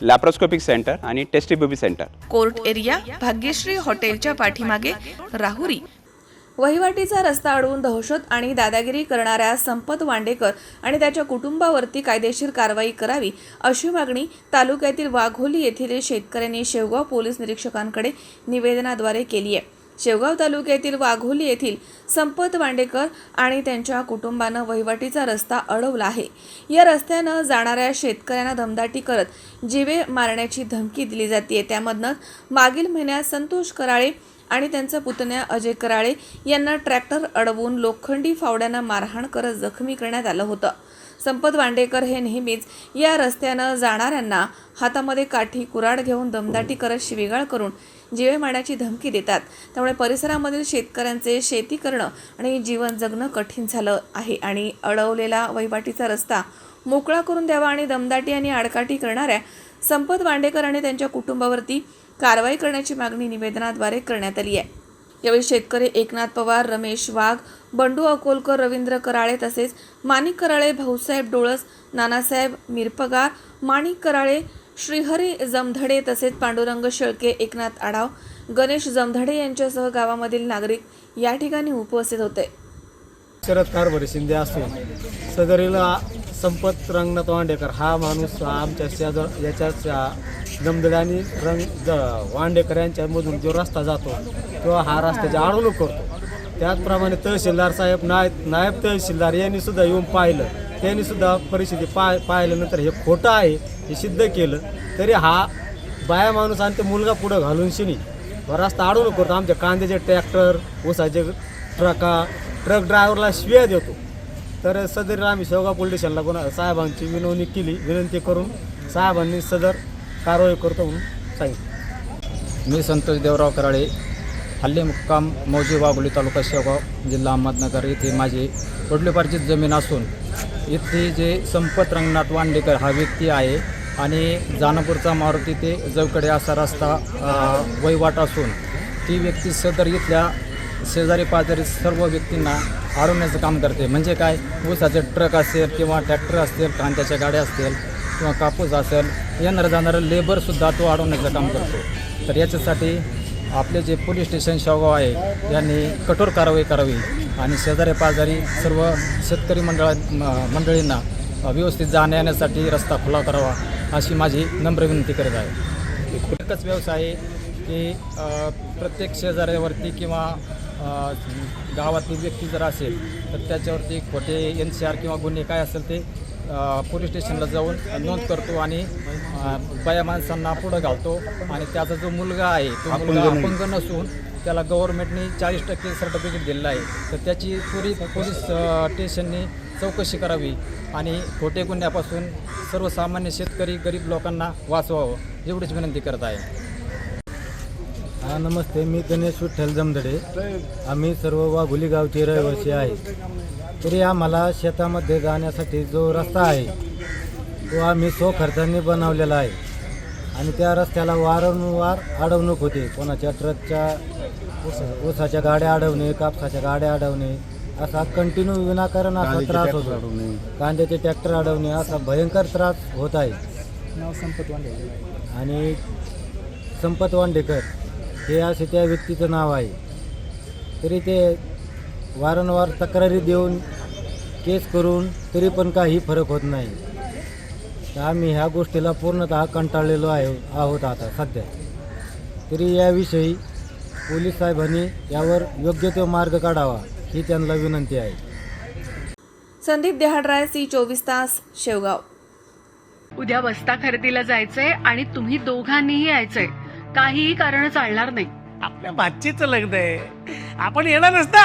Laparoscopic centre आणि tasty baby centre court area Bhagyashree हॉटेलच्या पाठीमागे राहुरी. वहिवाटीचा रस्ता अडवून दहशत आणि दादागिरी करणाऱ्या संपत वांडेकर आणि त्याच्या कुटुंबावरती कायदेशीर कारवाई करावी अशी मागणी तालुक्यातील वाघोली येथील शेतकऱ्यांनी शेवगाव पोलीस निरीक्षकांकडे निवेदनाद्वारे केली आहे. शेवगाव तालुक्यातील वाघोली येथील संपत वांडेकर आणि त्यांच्या कुटुंबानं वहिवाटीचा रस्ता अडवला आहे. या रस्त्यानं जाणाऱ्या शेतकऱ्यांना दमदाटी करत जिवे मारण्याची धमकी दिली जाते त्यामधनं मागील महिन्यात संतोष कराळे आणि त्यांचा पुतण्या अजय कराळे यांना ट्रॅक्टर अडवून लोखंडी फावड्यानं मारहाण करत जखमी करण्यात आलं होतं. संपत वांडेकर हे नेहमीच या रस्त्यानं जाणाऱ्यांना हातामध्ये काठी कुराड घेऊन दमदाटी करत शिवीगाळ करून जीवे मारण्याची धमकी देतात. त्यामुळे परिसरामधील शेतकऱ्यांचे शेती करणं आणि जीवन जगणं कठीण झालं आहे आणि अडवलेला वहिवाटीचा रस्ता मोकळा करून द्यावा आणि दमदाटी आणि आडकाठी करणाऱ्या संपत वांडेकर आणि त्यांच्या कुटुंबावरती कारवाई करण्याची मागणी निवेदनाद्वारे करण्यात आली आहे. यावेळी शेतकरी एकनाथ पवार रमेश वाघ बंडू अकोलकर रवींद्र कराळे तसेच माणिक कराळे भाऊसाहेब डोळस नानासाहेब मिरपगार माणिक कराळे श्रीहरी जमधडे तसेच पांडुरंग शेळके एकनाथ आढाव गणेश जमधडे यांच्यासह गावामधील नागरिक या ठिकाणी उपस्थित होते. शरद कारभारी शिंदे असून सदरीला संपत रंगनाथ वांडेकर हा माणूस आमच्या शेजार याच्याच दमदड रंग ज- वांडेकर यांच्यामधून जो रस्ता जातो किंवा हा रस्त्याची अडवणूक करतो. त्याचप्रमाणे तहसीलदार साहेब नायब नायब तहसीलदार यांनी सुद्धा येऊन पाहिलं. त्यांनी सुद्धा परिस्थिती पा पाहिल्यानंतर हे खोटं आहे हे सिद्ध केलं. तरी हा बाया माणूस आणि ते मुलगा पुढं घालून शिनी. रस्ता अडवणूक करतो. आमच्या कांद्याचे ट्रॅक्टर ऊसाचे ट्रका ट्रक ड्रायव्हरला शिव्या देतो. तर सदर आम्ही शेवगाव पोलीस स्टेशनला कोणा साहेबांची विनवणी केली विनंती करून साहेबांनी सदर कारवाई करतो म्हणून सांगितलं. मी संतोष देवराव कराळे हल्ली मुक्काम मौजी वाघोली तालुका शेवगाव जिल्हा अहमदनगर येथे माझी वडलोपार्जित जमीन असून इथे जे संपत रंगनाथ वांडेकर हा व्यक्ती आहे आणि जानापूरचा मारुती ते जवकडे असा रस्ता वहिवाट असून ती व्यक्ती सदर इथल्या शेजारी पाजारी सर्व व्यक्तींना अडवण्याचं काम करते. म्हणजे काय? ऊसाचे ट्रक असेल किंवा ट्रॅक्टर असतील कांद्याच्या गाड्या असतील किंवा कापूस असेल येणारं जाणारं लेबरसुद्धा तो अडवण्याचं काम करतो. तर याच्यासाठी आपले जे पोलीस स्टेशन शेवगाव आहे यांनी कठोर कारवाई करावी आणि शेजारी पाजारी सर्व शेतकरी मंडळा मंडळींना व्यवस्थित जाण्या येण्यासाठी रस्ता खुला करावा अशी माझी नम्र विनंती करत आहे. एकच व्यवसाय आहे की प्रत्येक शेजाऱ्यावरती किंवा गावातील गावातली व्यक्ती जर असेल तर त्याच्यावरती खोटे एन सी आर किंवा गुन्हे काय असेल ते पोलीस स्टेशनला जाऊन नोंद करतो आणि बाया माणसांना पुढं घालतो. आणि त्याचा जो मुलगा आहे तो मुलगा अपंग नसून त्याला गव्हर्नमेंटने चाळीस टक्के सर्टिफिकेट दिलेलं आहे. तर त्याची पुरी पोलीस स्टेशनने चौकशी करावी आणि खोटे गुन्ह्यापासून सर्वसामान्य शेतकरी गरीब लोकांना वाचवावं एवढीच विनंती करत आहे. हा नमस्ते. मी गणेश विठ्ठल जमदडे. आम्ही सर्व वाघोली गावचे रहिवासी आहे. तरी आम्हाला शेतामध्ये जाण्यासाठी जो रस्ता आहे तो आम्ही सो खर्चाने बनवलेला आहे. आणि त्या रस्त्याला वारंवार अडवणूक होते. कोणाच्या ट्रकच्या ऊस- ऊसाच्या गाड्या अडवणे कापसाच्या गाड्या अडवणे असा कंटिन्यू विनाकारण असा त्रास होतो. कांद्याचे ट्रॅक्टर अडवणे असा भयंकर त्रास होत आहे. आणि संपत वांडेकर हे असे त्या व्यक्तीचं नाव आहे. तरी ते वारंवार तक्रारी देऊन केस करून तरी पण काही फरक होत नाही. तर आम्ही ह्या गोष्टीला पूर्णतः कंटाळलेलो आहे आहोत आता सध्या. तरी याविषयी पोलीस साहेबांनी यावर योग्य तो मार्ग काढावा ही त्यांना विनंती आहे. संदीप देहाडराय सी चोवीस तास शेवगाव. उद्या बस्ता खरेदीला जायचंय आणि तुम्ही दोघांनीही यायचंय. काहीही कारण चालणार नाही. आपल्या भाचीचं लग्न आहे. आपण येणार नसता